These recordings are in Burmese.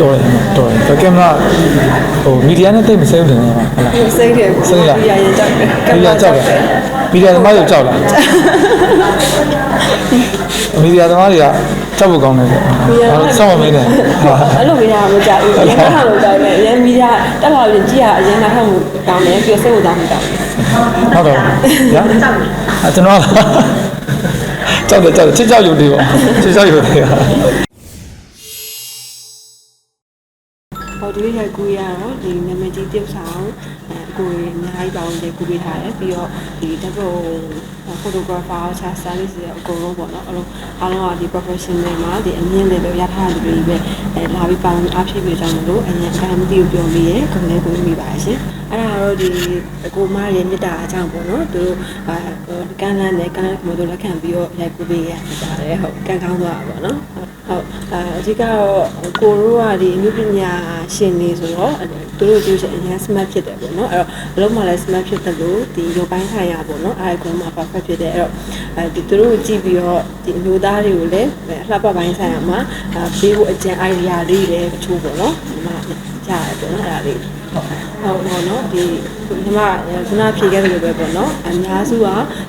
တော်တယ်တော်တယ်ဒါကင်မရာဟိုမီဒီယာနဲ့တိတ်မစိမ့်တယ်နော်ဟုတ်လားစိတ်တယ်ကိုစိတ်လားပြရရင်ကြောက်တယ်မီဒီယာကြောက်တယ်မီဒီယာသမားတွေကြောက်လားမီဒီယာသမားတွေကကြောက်ဖို့ကောင်းတယ်ပေါ့ဆောင်းမမင်းနဲ့ဟာအဲ့လိုမရမကြောက်ဘူးရန်ထားလို့ကြောက်တယ်ရန်မီဒီယာတက်လာရင်ကြည့်ရအရင်နားထောင်မှုကောင်းတယ်ပြီးစိတ်ဝင်စားမှုကောင်းတယ်ဟုတ်တော့ညာအကျွန်တော်ကြောက်တယ်ကြောက်တယ်ချစ်ကြောက်ယူတယ်ပေါ့ချစ်ကြောက်ယူတယ် ဟောဒီရက်ကူရတော့ဒီနာမည်ကြီးတယောက်ဆောင်အဲအကိုရအများကြီးပေါင်းတယ်ကူပေးထားတယ်ပြီးတော့ဒီတက်ဖို့ဖိုတိုဂရာဖာချာဆာလစ်ရဲ့အကုန်လုံးပေါ့နော်အဲ့လိုအားလုံးကဒီ professional မှာဒီအမြင့်တွေပဲရထားတဲ့လူတွေပဲအဲလာပြီးပေါင်းအားဖြည့်ပေးကြတယ်လို့အရင်အတိုင်းမသိဘူးပြောမိရဲ့ခုလည်းကိုမိပါရှင်အဲ့ဒါတော့ဒီအကိုမရဲ့မြစ်တာအကြောင်းပေါ့နော်သူတို့အဲကန်းလန်းနဲ့ကန်းမတို့လက်ခံပြီးတော့ရိုက်ကူပေးရကြတယ်ဟုတ်ကန်းကောင်းသွားတာပေါ့နော် ဟုတ်အဲအဓိကတော့ကိုတို့ကဒီအမှုပညာရှင်နေဆိုတော့သူတို့ကြည့်ချက်အရင် smart ဖြစ်တယ်ပေါ့နော်အဲ့တော့အလုံးမလည်း smart ဖြစ်တယ်လို့ဒီရုပ်ပိုင်းဆိုင်ရာပေါ့နော်အဲ့ဒါကမှ perfect ဖြစ်တယ်အဲ့တော့အဲဒီသူတို့ကိုကြည့်ပြီးတော့ဒီအမျိုးသားတွေကိုလည်းအလှပပိုင်းဆိုင်ရာမှာဘေးဖို့အကျဉ် idea လေးတွေတချို့ပေါ့နော်ဒီမှာရတယ်ပေါ့နော်အဲ့ဒါလေး ဟုတ်ဟုတ်နော်ဒီဒီမှာခုနဖြေခဲ့တယ်လို့ပဲပေါ့နော်အများစုက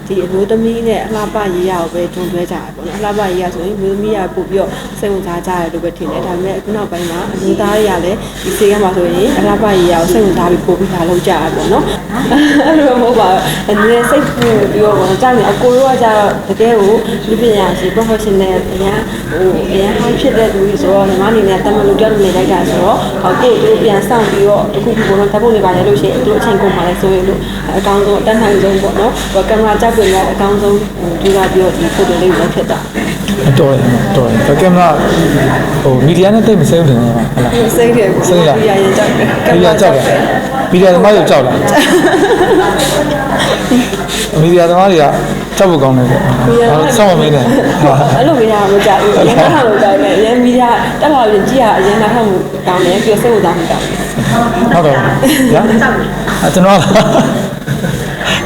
ဒီအမျိုးသမီးနဲ့အလှပရေးရကိုပဲတွန်းတွဲကြတယ်ပေါ့နော်အလှပရေးရဆိုရင်အမျိုးသမီးကပို့ပြီးတော့စိတ်ဝင်စားကြတယ်လို့ပဲထင်တယ်ဒါပေမဲ့အခုနောက်ပိုင်းမှာအမျိုးသားတွေကလည်းဒီစေကမှာဆိုရင်အလှပရေးရကိုစိတ်ဝင်စားပြီးပို့ပြီးလာလုပ်ကြရပေါ့နော်အဲ့လိုမဟုတ် ပါဘူးအနေနဲ့စိတ်ဝင်ပြီးတော့ပေါ့ကြာနေအကိုတို့ကကြတော့တကယ်ကိုလူပညာရှင် professional အရင်ဟိုအရင် high ဖြစ်တဲ့လူကြီးဆိုတော့ညီမအနေနဲ့တမန်လူတက်နေလိုက်တာဆိုတော့ကိုယ့်တို့ပြန်စောင့်ပြီးတော့တခုခုပေါ့နော်တပ်ဖို့နေပါလေလို့ရှိရင်တို့အချိန်ကုန်ပါလဲဆိုရင်လို့အကောင်းဆုံးအတန်းနိုင်ဆုံးပေါ့နော်ဟိုကင်မရာကြောက်ပြင်လည်းအကောင်းဆုံးဒီကပြီးတော့ဒီ photo လေးကိုဖြစ်တာတော်တယ်တော်တယ်ဒါကင်မရာဟိုမီဒီယာနဲ့တိတ်မစိမ့်တယ်နော်ဟုတ်လားစိတ်တယ်ကိုစိတ်လားပြရရင်ကြောက်တယ်မီဒီယာကြောက်တယ် မီဒီယာသမားတွေကြောက်လားမီဒီယာသမားတွေကကြောက်ဖို့ကောင်းတယ်ပေါ့ဆောင်းမမင်းနဲ့ဟာအဲ့လိုမရမကြောက်ဘူးရန်ထားလို့ကြောက်တယ်ရန်မီဒီယာတက်လာရင်ကြည့်ရအရင်နားထောင်မှုကောင်းတယ်ပြီးစိတ်ဝင်စားမှုကောင်းတယ်ဟုတ်တော့ညာအကျွန်တော်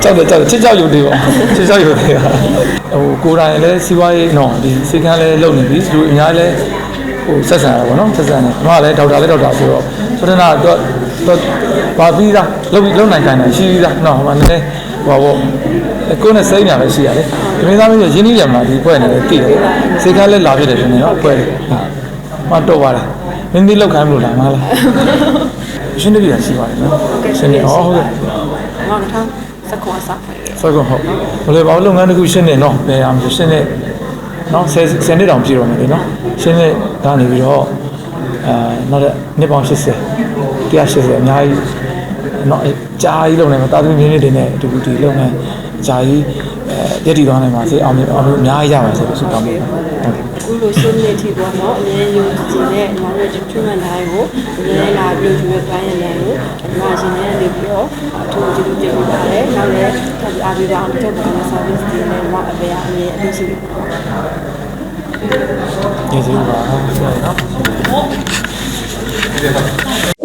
ကြောက်တယ်ကြောက်တယ်ချစ်ကြောက်ယူတယ်ပေါ့ချစ်ကြောက်ယူတယ်ဟိုကိုယ်တိုင်လည်းစီးပွားရေးနော်ဒီစေကန်းလည်းလုပ်နေပြီသူအများလည်းဟိုဆက်ဆံရပါတော့ဆက်ဆံတယ်ကျွန်တော်ကလည်းဒေါက်တာလည်းဒေါက်တာဆိုတော့ဆိုတော့တော့တော့ ဘာပြီးသားလုပ်ပြီးလုပ်နိုင်ကြတယ်ရှိပြီးသားနော်ဟိုမှာနည်းနည်းဟိုပေါ့ကိုယ်နဲ့စိတ်ညာပဲရှိရတယ်ဒီမိသားစုရင်းနှီးကြမှာဒီပွဲနေတယ်တည်တယ်စေကန်းလည်းလာပြတယ်ဒီနေ့နော်ပွဲတယ်မတော့ပါလားမင်းဒီလောက်ခိုင်းမလို့လားမလားရှင်းတပြရရှိပါတယ်နော်ရှင်းနေဟောဟုတ်ကဲ့မောင်ထောင်းစကွာစားဖိုင်ဆိုတော့ဟုတ်ဘယ်လိုပါလုပ်ငန်းတစ်ခုရှင်းနေနော်ဘယ်အောင်ရှင်းနေနော်ဆယ်ဆယ်နှစ်တောင်ပြည့်တော့မယ်လေနော်ရှင်းနေဒါနေပြီးတော့အဲနောက်တဲ့နှစ်ပေါင်း80 180အများကြီးနော်အကြာကြီးလုပ်နေမှာတာသမီမြင်းလေးတွေနဲ့ဒီကူဒီလုပ်နေအကြာကြီးအဲရက်တည်သွားနိုင်ပါစေအောင်မြင်အောင်မြင်အများကြီးရပါစေလို့ဆုတောင်းပေးပါဟုတ်ကဲ့အခုလိုရှင်းနေထီပေါ့နော်အမြဲယုံကြည်တဲ့ညီမတို့ကျွမ်းမှန်တိုင်းကိုအမြဲလာပြီးကျွေးပိုင်းရတယ်လို့ညီမရှင်နဲ့နေပြီးတော့အထူးကျေးဇူးတင်ပါတယ်နောက်လည်းထပ်အားပေးပါအောင်တက်ပါမယ် service တွေနဲ့မအပေအမြဲအသိရှိပါကျေးဇူးပါဟုတ်ကဲ့နော်